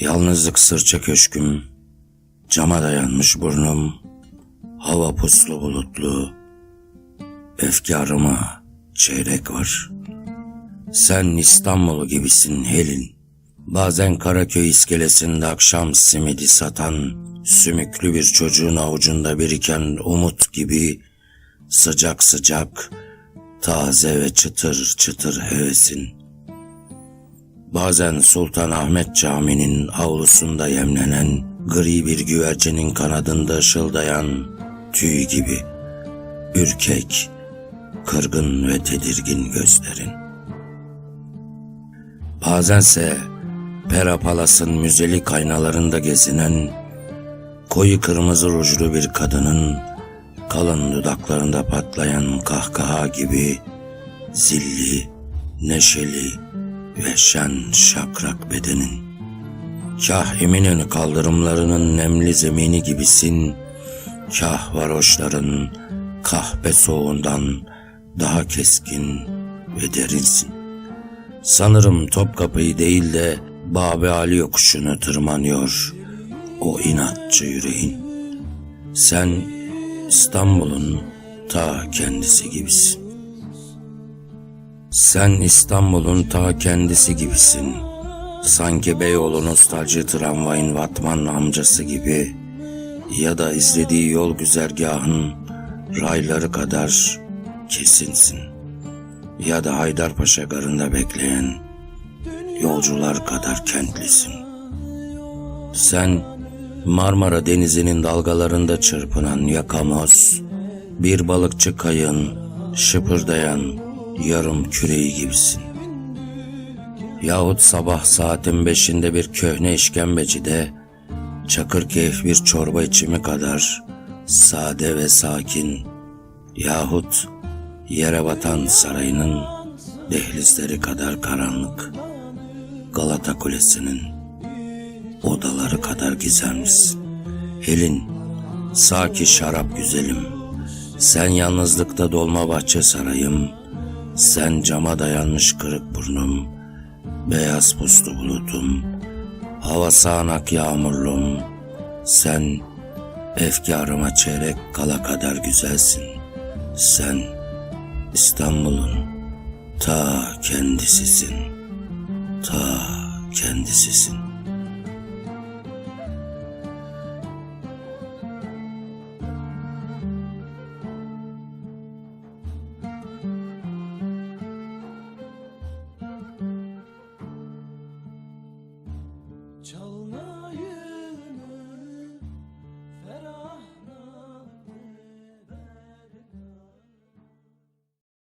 Yalnızlık sırça köşküm, cama dayanmış burnum, hava puslu bulutlu, efkarıma çeyrek var. Sen İstanbul gibisin Helin. Bazen Karaköy iskelesinde akşam simidi satan, sümüklü bir çocuğun avucunda biriken umut gibi sıcak sıcak, taze ve çıtır çıtır hevesin. Bazen Sultanahmet Camii'nin avlusunda yemlenen gri bir güvercinin kanadında ışıldayan tüy gibi ürkek, kırgın ve tedirgin gözlerin. Bazense Pera Palas'ın müzelik aynalarında gezinen koyu kırmızı rujlu bir kadının kalın dudaklarında patlayan kahkaha gibi zilli, neşeli ve şen şakrak bedenin. Kah Eminönü kaldırımlarının nemli zemini gibisin, kah varoşların kahpe soğuğundan daha keskin ve derinsin. Sanırım Topkapı'yı değil de Babe Ali yokuşunu tırmanıyor o inatçı yüreğin. Sen İstanbul'un ta kendisi gibisin. Sen İstanbul'un ta kendisi gibisin. Sanki Beyoğlu nostalji tramvayın Vatman amcası gibi ya da izlediği yol güzergahın rayları kadar kesinsin. Ya da Haydarpaşa garında bekleyen yolcular kadar kentlisin. Sen Marmara Denizi'nin dalgalarında çırpınan yakamoz, bir balıkçı kayın, şıpırdayan yarım küreği gibisin. Yahut sabah saatin beşinde bir köhne işkembecide, Çakırkeyf bir çorba içimi kadar sade ve sakin, yahut yere batan sarayının dehlizleri kadar karanlık, Galata Kulesi'nin odaları kadar gizemlisin. Helin, saki şarap güzelim, sen yalnızlıkta dolma bahçe sarayım, sen cama dayanmış kırık burnum, beyaz puslu bulutum, hava sağanak yağmurlum, sen efkarıma çeyrek kala kadar güzelsin. Sen İstanbul'un ta kendisisin, ta kendisisin.